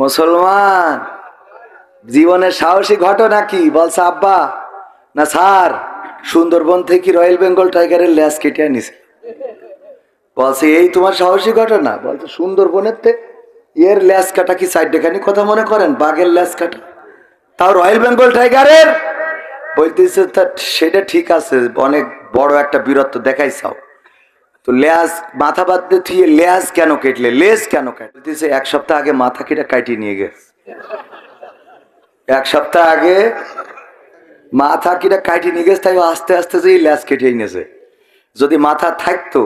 মুসলমান, জীবনের সাহসী ঘটনা কি? বলছে, আব্বা, না স্যার, সুন্দরবন থেকে রয়্যাল বেঙ্গল টাইগারের ল্যাস কেটে আনিছে। বলছে, এই তোমার সাহসী ঘটনা? বলছে, সুন্দরবনের তে এর ল্যাস কাটা কি সাইড দেখানি কথা মনে করেন? বাঘের ল্যাস কাটা। তাও রয়্যাল বেঙ্গল টাইগারের? বলতেছে সেটা ঠিক আছে, অনেক বড় একটা বীরত্ব দেখাইছাও। তো লেজ মাথা বাঁধতে থুয়ে লেজ কেন কেটলে? লেজ কেন কাটলে? বলতেছে, এক সপ্তাহ আগে মাথা কেটে কাটিয়ে নিয়ে গেছে। এক সপ্তাহ আগে মাথা কিটা কাটিয়ে নিয়ে গেছে, তাই আস্তে আস্তে যে ল্যাস কেটে নিয়েছে। যদি মাথা থাকতো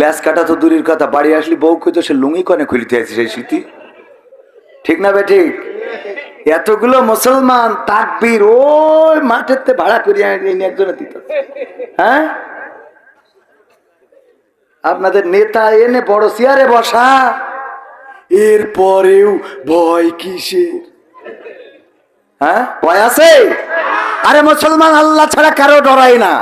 ল্যাস কাটা তো দূরের কথা, বাড়ি আসলি বউ কইতো সে লুঙ্গি কনে খুলিতে আছে সেই স্মৃতি। ঠিক না ঠিক? এতগুলো মুসলমান তাকবীর ওই মাঠের তে ভাড়া করিয়া একজনে দিত। হ্যাঁ? আপনাদের নেতা এনে বড় চেয়ারে বসা। এরপরেও ভয় কিসের? হ্যাঁ? ভয় আছে? আরে মুসলমান আল্লাহ ছাড়া কারও ডরাই না।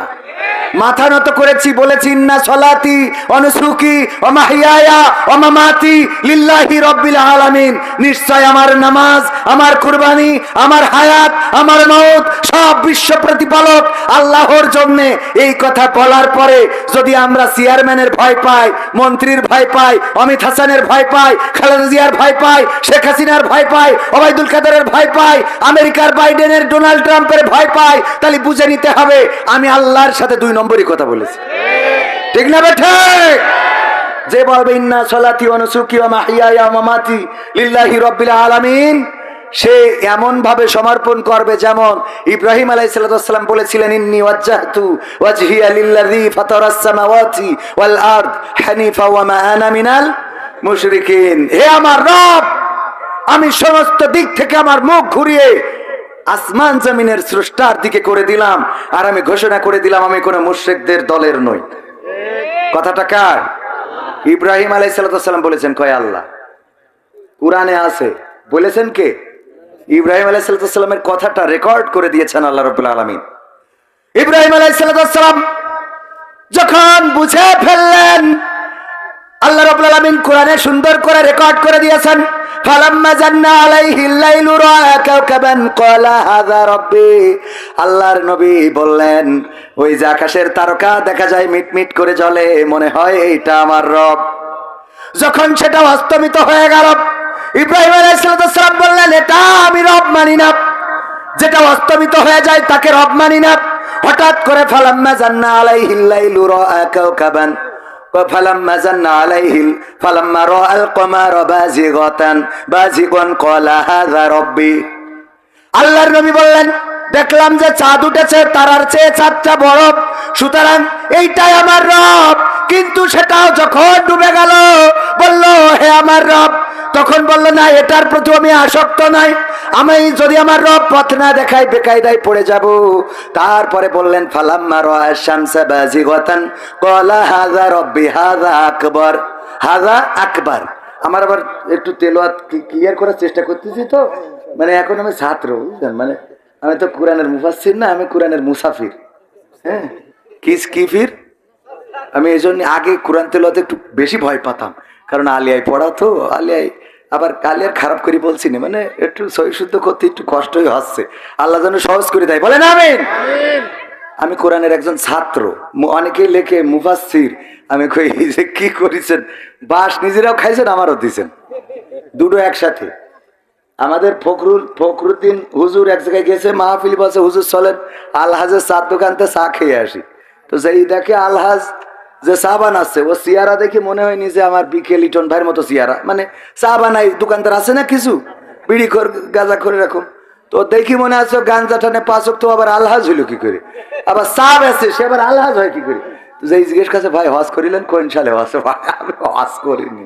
মাথা নত করেছি, বলেছি, ইন্না সলাতি অনুসুকি অমাহিয়ায়া অমামাতি লিল্লাহি রব্বিল আলামিন। নিশ্চয় আমার নামাজ, আমার কুরবানি, আমার হায়াত, আমার মৌত সব বিশ্ব প্রতিপালক আল্লাহর জন্য। এই কথা বলার পরে যদি আমরা চেয়ারম্যানের ভয় পাই, মন্ত্রীর ভয় পাই, অমিত হাসানের ভয় পাই, খালেদা জিয়ার ভয় পাই, শেখ হাসিনার ভয় পাই, ওবায়দুল কাদেরের ভয় পাই, আমেরিকার বাইডেনের ডোনাল্ড ট্রাম্পের ভয় পাই, তাহলে বুঝে নিতে হবে, আমি আল্লাহর সাথে দুই নম্বরই কথা বলেছি। ঠিক না বেঠে যে বলবে, ইন্না সলাতি অনুসুকি লিল্লাহি রাব্বিল আলামিন। সে এমন ভাবে সমর্পণ করবে যেমন ইব্রাহিম আলাইহিসসালাম বলেছিলেন, ইন্নি আমার রব, আমি সমস্ত দিক থেকে আমার মুখ ঘুরিয়ে আসমান জমিনের স্রষ্টার দিকে করে দিলাম। আর আমি ঘোষণা করে দিলাম, আমি কোনো মুশ্রিকদের দলের নই। কথাটা কার? ইব্রাহিম আলাইসাল্লাম বলেছেন, কয় আল্লাহ। কোরআনে আছে। বলেছেন কে? ইব্রাহিম আলাইসাল্লামের কথাটা রেকর্ড করে দিয়েছেন আল্লাহ রবুল্লা আলমিন। ইব্রাহিম আলাইসাল্লাম যখন বুঝে ফেললেন আল্লাহ রবুল আলমিন কোরআনে সুন্দর করে রেকর্ড করে দিয়েছেন, ফালাম্মা জান্না নবী বললেন আকাশের তারকা দেখা যায় মিটমিট করে মনে হয় এইটা আমার রব। যখন সেটা অস্তমিত হয়ে গেল, ইব্রাহিম বললেন, এটা আমি রব মানি না। যেটা অস্তমিত হয়ে যায়, তাকে রব মানি না। হঠাৎ করে ফালাম্মা জান্না আলাইহিল লাইলু রাআ কাওকাবান فلما زن عليه فلما راى القمر بازغة بازغا قال هذا ربي আল্লাহর নবী বললেন দেখলাম যে চাঁদ উঠেছে তারার চেয়ে চাঁদটা বড় সুতরাং এইটাই আমার রব কিন্তু সেটাও যখন ডুবে গেল, বলল, হে আমার রব, তখন বলল, না, এটার প্রতি আমি আসক্ত নাই। আমি যদি আমার রব পথ না দেখাই, বেকায়দায় পড়ে যাব। তারপরে বললেন, ফালাম্মা রাআ শামসা বাজিগাতান ক্বালা হাযা রব্বি, হাযা আকবার। হাযা আকবার। আমার আবার একটু তেলোয়াত ক্লিয়ার করার চেষ্টা করতেছি তো? মানে এখন আমি ছাত্র, বুঝলেন? মানে আমি তো কোরআনের মুফাসির না, আমি কোরআনের মুসাফির। হ্যাঁ? কিস কিফির আমি এই জন্য আগে কোরআন তেলোয়াতে একটু বেশি ভয় পাতাম। কারণ আলিয়ায় পড়া তো আলিয়ায় আবার আলিয়ার খারাপ করে বলছি না মানে একটু সহি শুদ্ধ করতে একটু কষ্টই হচ্ছে। আল্লাহ যেন সহজ করে দেয়, বলেন আমিন। আমি কোরআনের একজন ছাত্র অনেকেই লেখে মুফাসির আমি কই যে কি করেছেন? বাস নিজেরাও খাইছেন, আমারও দিছেন। দুটো একসাথে। আমাদের ফখরুল ফখরুদ্দিন হুজুর এক জায়গায় গেছে, মাহফিল বসে, হুজুর চলেন, আলহাজের চার দোকানতে চা খেয়ে আসি। তো সেই দেখে আলহাজ যে চা বানাচ্ছে ও সিয়ারা দেখে মনে হয়নি যে আমার বিকে লিটন ভাইয়ের মতো সিয়ারা। মানে চা বানাই দোকানদার আছে না কিছু? বিড়ি কর গাঁজা করে রাখুন তো দেখি মনে আছে গাঞ্জা টানে পাঁচক তো আবার আলহাজ হইল কি করে? আবার চা বেছে সে আবার আলহাজ হয় কি করে? যেই জিজ্ঞেস কাছে ভাই, হজ করিলেন? কোন সালে হজ? আমি হজ করিনি।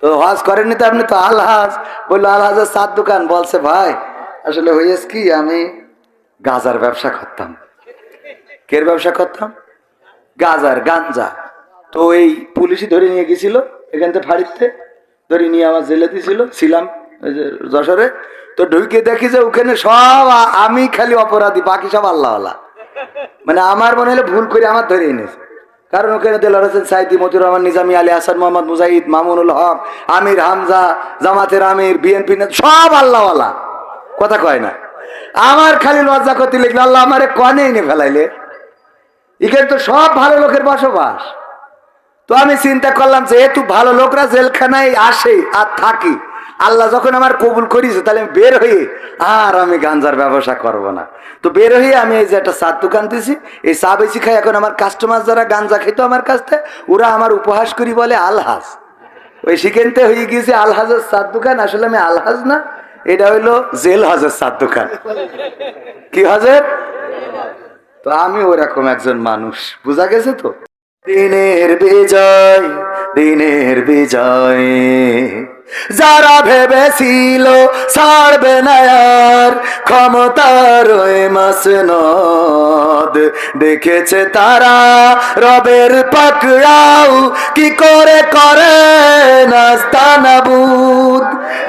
তো হজ করেননি তো আপনি তো আলহাজ। বলল, আলহাজের সাত দোকান। বলছে, ভাই, আসলে হয়েছে কি, আমি গাজার ব্যবসা করতাম। কের ব্যবসা করতাম? গাজার গাঞ্জা তো এই পুলিশই ধরে নিয়ে গেছিল, এখান থেকে ফাড়িতে ধরে নিয়ে আমার জেলে দিছিল ছিলাম যশোরে। তো ঢুকে দেখি যে ওখানে সব আমি খালি অপরাধী, বাকি সব আল্লাহ আল্লাহ মানে আমার মনে হলো ভুল করে আমার ধরে এনেছে কারণ ওখানে দেলার হোসেন সাইদি মতিউর রহমান, নিজামী আলী, হাসান মোহাম্মদ, মুজাহিদ, মামুনুল হক, আমির হামজা, জামাতের আমির, বিএনপি সব আল্লাহওয়ালা। কথা কয় না। আমার খালি লজ্জা করতে লিখলো আল্লাহ আমারে কনে এনে ফেলাইলে। এখানে তো সব ভালো লোকের বসবাস। তো আমি চিন্তা করলাম যে এতু ভালো লোকরা জেলখানায় আসে আর থাকে। আল্লাহ যখন আমার কবুল করিছে তাহলে আমি বের হয়ে আর আমি গাঞ্জার ব্যবসা করব না। তো বের হয়ে আমি এই যে একটা চার দোকান দিছি এই চা বেশি খাই, এখন আমার কাস্টমার যারা গাঞ্জা খেত আমার কাছ থেকে, ওরা আমার উপহাস করি বলে আলহাজ। ওই সেখানতে হয়ে গিয়েছে আলহাজের চার দোকান, আসলে আমি আলহাজ না, এটা হইল জেল হাজের চার দোকান। কি হাজের? তো আমি ওরকম একজন মানুষ, বোঝা গেছে তো? দিনের বিজয় দিনের বিজয়। যারা ভেবেছিল ছাড়বে না আর ক্ষমতার ওই মাসনদ দেখেছে তারা রবের পাকড়াও কি করে করে নাস্তানাবুদ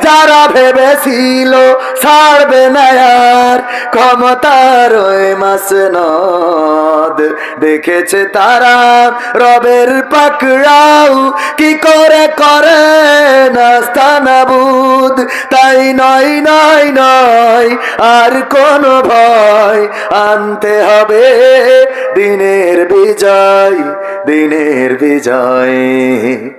যারা ভেবেছিল ছাড়বে না আর ক্ষমতার ওই মাসনদ দেখেছে তারা রবের পাকড়াও কি করে করে নাস্তানাবুদ। তাই নয় নয় নয় আর কোন ভয়। আনতে হবে দিনের বিজয় দিনের বিজয়।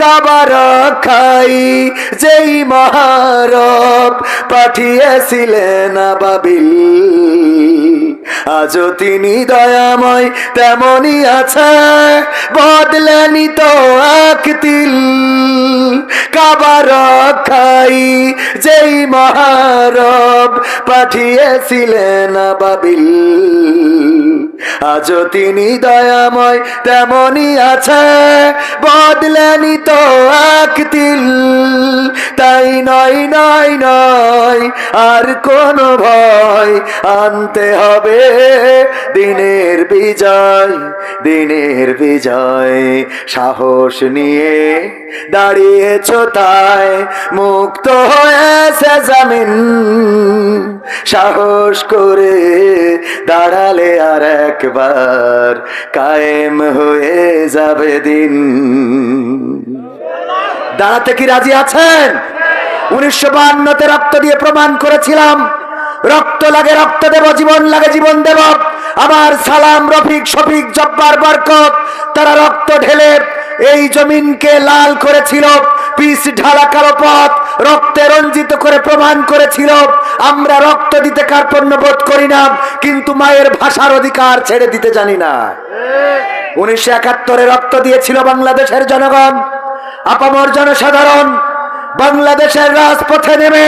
কাবার খাই, যেই মহারব পাঠিয়েছিলেন বাবিল আজও তিনি দয়াময় তেমনই আছে, বদলেনি তো এক তিল কাবার খাই, যেই মহারব পাঠিয়েছিলেন বাবিল আজও তিনি দয়াময় তেমনই আছে, বদলেনি তো এক তিল তাই নয় নয় নয়, আর কোন ভয় আনতে হবে। দিনের বিজয় দিনের বিজয়, সাহস নিয়ে দাঁড়িয়েছ তাই মুক্ত হয়েছে জামিন। সাহস করে দাঁড়ালে আর একবার কায়েম হয়ে যাবে দিন। দাঁড়াতে কি রাজি আছেন? উনিশশো বাহান্নতে রক্ত দিয়ে প্রমাণ করেছিলাম। রক্ত লাগে, রক্ত দেব, জীবন লাগে, জীবন দেব। আমার সালাম, রফিক, শফিক, জব্বার বরকত, তারা রক্ত ঢেলে এই জমিনকে লাল করেছিল পিস ঢালা কালো পথ, রক্তে রঞ্জিত করে প্রমাণ করেছিল। আমরা রক্ত দিতে কার্পণ্য বোধ করি না, কিন্তু মায়ের ভাষার অধিকার ছেড়ে দিতে জানি না। উনিশশো একাত্তরে রক্ত দিয়েছিল বাংলাদেশের জনগণ, আপামর জনসাধারণ। বাংলাদেশের রাজপথে নেমে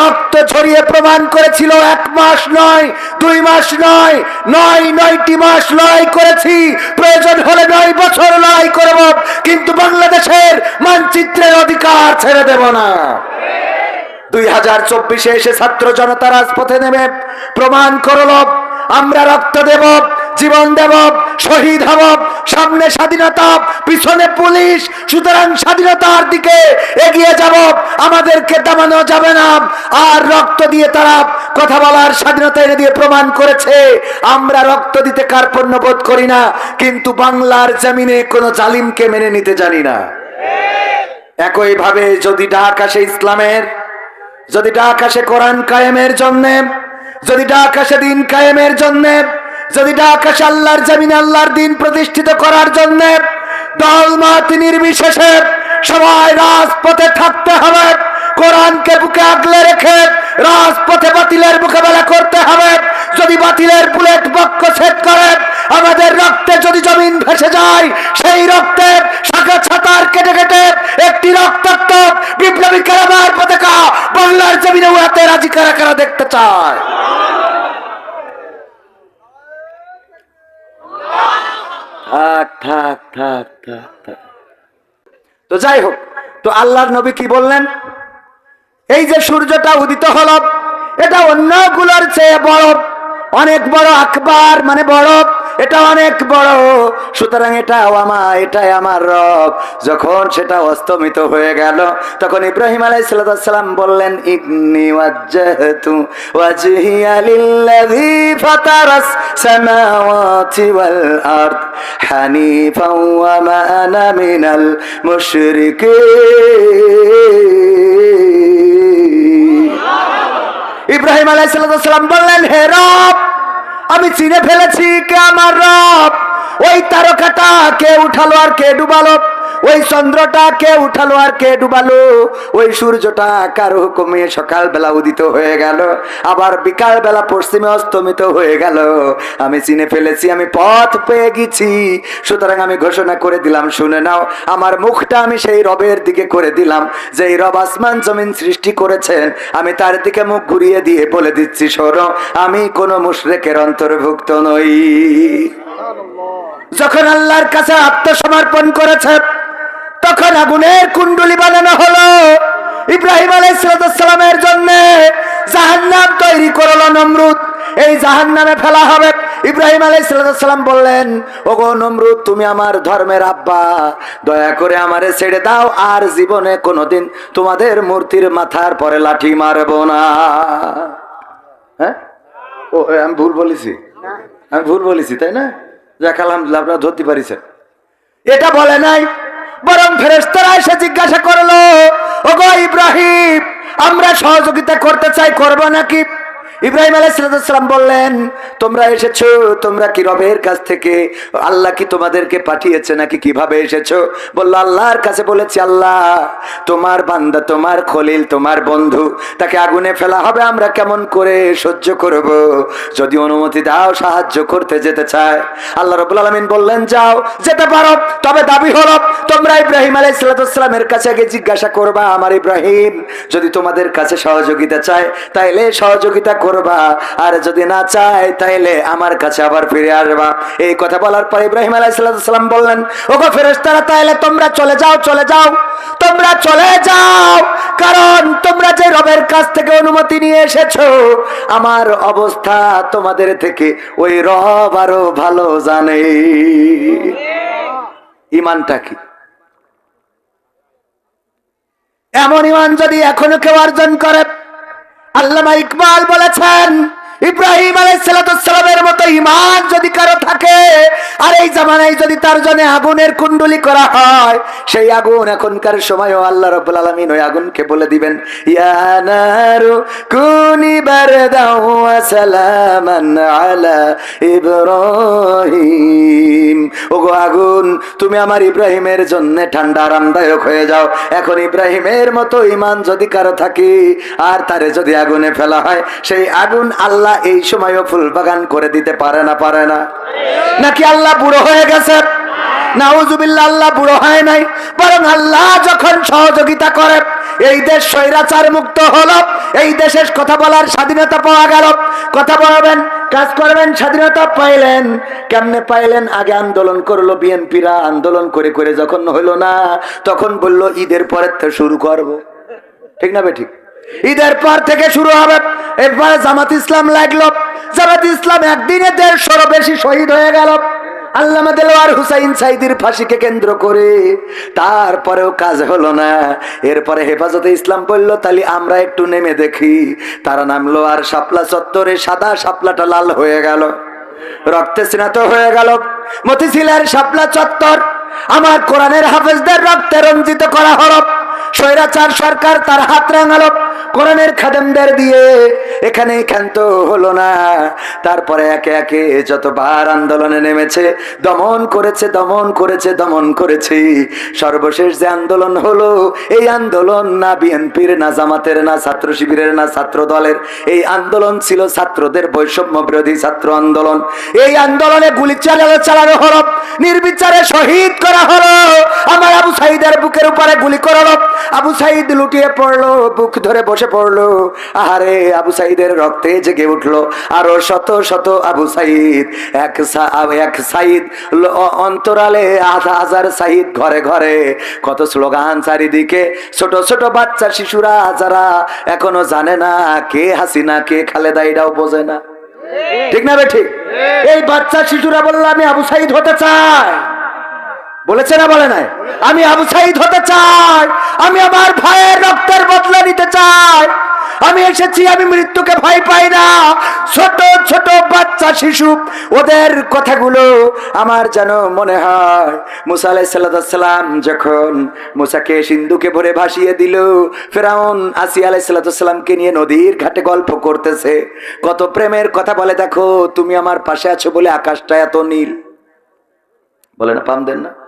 রক্ত ছড়িয়ে প্রমাণ করেছিল, এক মাস নয়, দুই মাস নয় নয়, নয়টি মাস লড়াই করেছি। প্রয়োজন হলে নয় বছর লড়াই করব, কিন্তু বাংলাদেশের মানচিত্রের অধিকার ছেড়ে দেব না। দুই হাজার চব্বিশে এসে ছাত্র জনতা রাজপথে নেমে প্রমাণ করল, আমরা রক্ত দেব, জীবন দেব, শহীদ হব, সামনে স্বাধীনতা, পিছনে পুলিশ, সুতরাং স্বাধীনতার দিকে এগিয়ে যাব, আমাদেরকে দামানো যাবে না, আর রক্ত দিয়ে তারা কথা বলার স্বাধীনতা এনে দিয়ে প্রমাণ করেছে, আমরা রক্ত দিতে কার্পণ্য বোধ করি না, কিন্তু বাংলার জমিনে কোনো জালিমকে মেনে নিতে জানি না। একইভাবে যদি ডাক আসে ইসলামের যদি ডাক আসে কোরআন কায়েমের জন্যে, যদি ডাক আসে দিন কায়েমের জন্যে, যদি ডাক আসে আল্লাহর জামিন আল্লাহর দিন প্রতিষ্ঠিত করার জন্যে, দল মাতি নির্বিশেষে সবাই রাজপথে থাকতে হবে, কোরআনকে বুকে আগলে রেখে রাজপথে বাতিলের মোকাবেলা করতে হবে যদি বাতিলের বুলেট বক্ষ সেট করে আমাদের রক্তে যদি জমিন ভেসে যায়, সেই রক্তের শাখা ছাতার কেটে কেটে একটি রক্তাক্ত বিপ্লবী কারাবার পতাকা বাংলার জমিনে উড়াতে রাজি কারা কারা দেখতে চায়? তো যাই হোক, তো আল্লাহর নবী কি বললেন? এই যে সূর্যটা উদিত হল, এটা অন্যগুলোর চেয়ে বড়। অনেক বড় আকবার মানে বড়, এটা অনেক বড়। সুতরাং এটা আমার, এটাই আমার রব। যখন সেটা অস্তমিত হয়ে গেল, তখন ইব্রাহিম আলাইসালাম বললেন ইগনি ইব্রাহিম আলাইসালাম বললেন, হে রব আমি চিনে ফেলেছি কে আমার রব? ওই তারকাটা কে উঠালো আর কে ডুবালো? ওই চন্দ্রটা কে উঠালো আর কে ডুবালো? ওই সূর্যটা কারও হুকুমে সকালবেলা উদিত হয়ে গেল। আবার বিকাল বেলা পশ্চিমে অস্তমিত হয়ে গেল। আমি চিনে ফেলেছি, আমি পথ পেয়ে গেছি। সুতরাং আমি ঘোষণা করে দিলাম, শুনে নাও। আমার মুখটা আমি সেই রবের দিকে করে দিলাম যে এই রব আসমান জমিন সৃষ্টি করেছেন। আমি তার দিকে মুখ ঘুরিয়ে দিয়ে বলে দিচ্ছি সরো আমি কোনো মুশরেকের অন্তর্ভুক্ত নই। যখন আল্লাহর কাছে আত্মসমর্পণ করেছে তখন আগুনের কুণ্ডলি বানানো হলো। ইব্রাহিম আলাইসালামের জন্য জাহান্নাম তৈরি করল নমরুদ। এই জাহান্নামে ফেলা হবে। ইব্রাহিম আলাইসালাম বললেন, ওগো নমরুদ, তুমি আমার ধর্মের আব্বা। দয়া করে আমারে ছেড়ে দাও, আর জীবনে কোনোদিন তোমাদের মূর্তির মাথার পরে লাঠি মারবো না। হ্যাঁ? ও আমি ভুল বলেছি? আমি ভুল বলেছি, তাই না? যাক, আলহামদুলিল্লাহ ধরতে পারিছেন। এটা বলে নাই বরং ফেরেস্তারা এসে জিজ্ঞাসা করল ওগো ইব্রাহিম আমরা সহযোগিতা করতে চাই করব নাকি? ইব্রাহিম আলাইসালাম বললেন, তোমরা এসেছ? তোমরা কি রবের কাছ থেকে আল্লাহ কি তোমাদেরকে পাঠিয়েছে নাকি কীভাবে এসেছ? বলল, আল্লাহর কাছে বলেছি, আল্লাহ, তোমার বান্দা, তোমার খলিল, তোমার বন্ধু, তাকে আগুনে ফেলা হবে, আমরা কেমন করে সহ্য করব? যদি অনুমতি দাও, সাহায্য করতে যেতে চায়। আল্লাহ রবুল আলমিন বললেন, যাও, যেতে পারো, তবে দাবি হলো, তোমরা ইব্রাহিম আলাইসালামের কাছে আগে জিজ্ঞাসা করবা, আমার ইব্রাহিম, যদি তোমাদের কাছে সহযোগিতা চায়, তাইলে সহযোগিতা করবা। আর যদি না চায়, তাইলে আমার কাছে আবার ফিরে আসবা। এই কথা বলার পর ইব্রাহিম আলাইসালাম বললেন, ওগো ফেরেস্তারা তাইলে তোমরা চলে যাও চলে যাও। তোমরা চলে যাও। কারণ তোমরা যে রবের কাছ থেকে অনুমতি নিয়ে এসেছ, আমার অবস্থা তোমাদের থেকে ওই রব আরও ভালো জানে। ইমানটা কি? এমন ইমান যদি এখনও কেউ অর্জন করে আল্লামা ইকবাল বলেছেন ইব্রাহিম আলাইসালামের মতো ইমান যদি কারও থাকে, আর এই জামানায় যদি তার জন্য আগুনের কুণ্ডলি করা হয়, সেই আগুন এখনকার সময়ও আল্লাহ রব্বুল আলমিন ওই আগুনকে বলে দিবেন ইয়ানারু কুনি বারদাও সালামান ওগো আগুন, তুমি আমার ইব্রাহিমের জন্য ঠান্ডা আরামদায়ক হয়ে যাও। এখন ইব্রাহিমের মতো ইমান যদি কারও থাকে, আর তারে যদি আগুনে ফেলা হয়, সেই আগুন আল্লাহ এই সময়ও ফুল বাগান করে দিতে পারে না পারে না। নাকি আল্লাহ বুড়ো হয়ে গেছে? আল্লাহ আল্লাহ কাজ করবেন, স্বাধীনতা পাইলেন। কেমনে পাইলেন? আগে আন্দোলন করল বিএনপিরা, আন্দোলন করে করে যখন হইল না, তখন বলল ঈদের পরের শুরু করব। ঠিক না বে ঠিক? ঈদের পর থেকে শুরু হবে। এরপরে জামাত ইসলাম লাগল। জামাত ইসলাম একদিনে দেড়শোরও বেশি শহীদ হয়ে গেল। কাজ হলো না। এরপরে হেফাজতে ইসলাম তাহলে আমরা একটু নেমে দেখি। তারা নামলো আর শাপলা চত্বরে সাদা শাপলাটা লাল হয়ে গেল। রক্তে স্নাত হয়ে গেল। মতিঝিলের শাপলা চত্বর আমার কোরআনের হাফেজদের রক্তে রঞ্জিত করা হলো স্বৈরাচার সরকার তার হাত রাঙালো, কোরআনের খাদেমদের দিয়ে এখানে ক্ষান্ত হলো না। তারপরে একে একে যতবার আন্দোলনে নেমেছে, দমন করেছে দমন করেছে দমন করেছে। সর্বশেষ যে আন্দোলন হলো, এই আন্দোলন না বিএনপির, না জামাতের, না ছাত্র শিবিরের, না ছাত্র দলের। এই আন্দোলন ছিল ছাত্রদের বৈষম্য বিরোধী ছাত্র আন্দোলন। এই আন্দোলনে গুলি চালানো চালানো হলো নির্বিচারে শহীদ করা হলো। আমার আবু সাইদের বুকের উপরে গুলি করালো। আবু সাইদ লুটিয়ে পড়ল বুক ধরে বসে পড়ল। আরে আবু সাইদের রক্তে জেগে উঠল। আরও শত শত আবু সাইদ এক এক সাইদ অন্তরালে আধা হাজার সাইদ ঘরে ঘরে। কত স্লোগান চারিদিকে। ছোট ছোট বাচ্চা শিশুরা যারা এখনও জানে না কে হাসিনা কে খালেদা এটাও বোঝে না। ঠিক। না বে ঠিক। এই বাচ্চা শিশুরা বলল আমি আবু সাইদ হতে চাই। বলেছে না বলে নাই? আমি আবু সাইদ হতে চাই। আমি আমার ভাইয়ের রক্তের বদলা নিতে চাই। আমি এসেছি, আমি মৃত্যুকে ভয় পাই না। ছোট ছোট বাচ্চা, শিশু, ওদের কথাগুলো আমার যেন মনে হয়। মুসা আলাইসাল্লাম যখন মুসাকে সিন্ধুকে ভরে ভাসিয়ে দিল, ফেরাউন আসি আলাইসাল্লামকে নিয়ে নদীর ঘাটে গল্প করতেছে। কত প্রেমের কথা বলে, দেখো, তুমি আমার পাশে আছো বলে আকাশটা এত নীল। বলে না, পাম দেন না।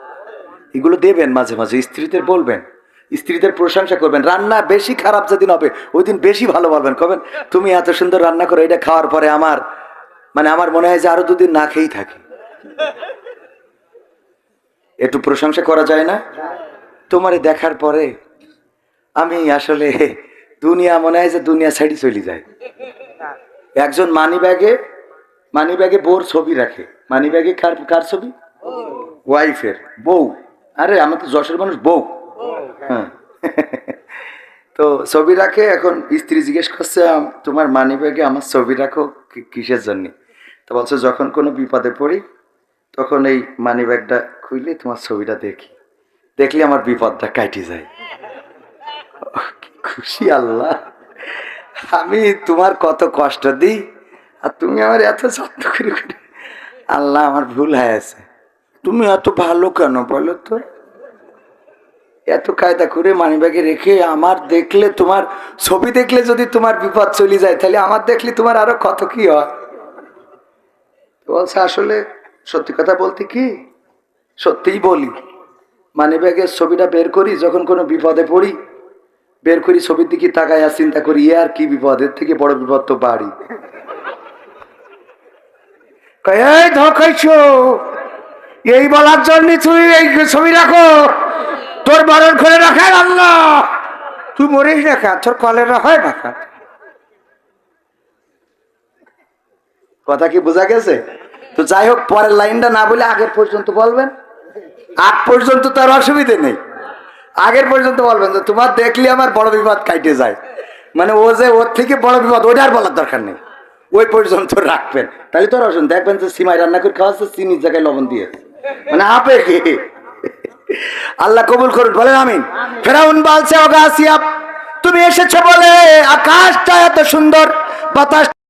এগুলো দেবেন মাঝে মাঝে স্ত্রীদের বলবেন স্ত্রীদের প্রশংসা করবেন রান্না বেশি খারাপ যেদিন হবে ওই দিন বেশি ভালো বলবেন কবেন তুমি এত সুন্দর রান্না করো এটা খাওয়ার পরে আমার মানে আমার মনে হয় যে আরও দুদিন না খেয়েই থাকি। একটু প্রশংসা করা যায় না? তোমারে দেখার পরে আমি আসলে দুনিয়া মনে হয় যে দুনিয়া ছাড়ি চলে যায়। একজন মানি ব্যাগে মানি ব্যাগে বোর ছবি রাখে। মানি ব্যাগে কার কার ছবি? ওয়াইফের বউ। আরে আমার তো যশোর মানুষ, বউ। হ্যাঁ। তো ছবি রাখে, এখন স্ত্রী জিজ্ঞেস করছে, তোমার মানি ব্যাগে আমার ছবি রাখো কিসের জন্য? তো বলছে, যখন কোনো বিপদে পড়ি, তখন এই মানি ব্যাগটা খুইলে তোমার ছবিটা দেখি। দেখলে আমার বিপদটা কাটি যায়। খুশি, আল্লাহ। আমি তোমার কত কষ্ট দিই, আর তুমি আমার এত যত্ন করে আল্লাহ আমার ভুল হয়েছে তুমি এত ভালো কেন বলো তো? এত কায়দা করে মানিব্যাগে রেখে আমার দেখলে তোমার ছবি দেখলে যদি তোমার বিপদ চলে যায় তাহলে আমার দেখলে তোমার আরও কত কি হয়? বলছে আসলে সত্যি কথা বলতে কি? সত্যিই বলি মানিব্যাগের ছবিটা বের করি যখন কোনো বিপদে পড়ি বের করি ছবির দিকে তাকাই আর চিন্তা করি এ আর কি বিপদ? এর থেকে বড় বিপদ তো বাড়ি। কয়, ধকাইছো এই বলার জন্য তুই এই ছবি রাখো। তোর বারণ করে রাখার আল্লাহ তুই মরিস না খা তোর কলেরা হয় না খা কথা কি বোঝা গেছে? তো যাই হোক, পরের লাইনটা না বলে আগের পর্যন্ত বলবেন। আগ পর্যন্ত তার অসুবিধে নেই। আগের পর্যন্ত বলবেন যে তোমার দেখলে আমার বড় বিপদ কাইটে যায়। মানে ও যে ওর থেকে বড় বিপদ, ওটা আর বলার দরকার নেই। ওই পর্যন্ত রাখবেন। তাহলে তোর অসুবিধা দেখবেন যে সিমাই রান্না করে খাওয়াচ্ছে, চিনির জায়গায় লবণ দিয়ে। মানে আপে আল্লাহ কবুল করুন, বলেন আমিন। ফেরাউন বলছে, ওগা আসিয়া তুমি এসেছ বলে আকাশটা এত সুন্দর বাতাস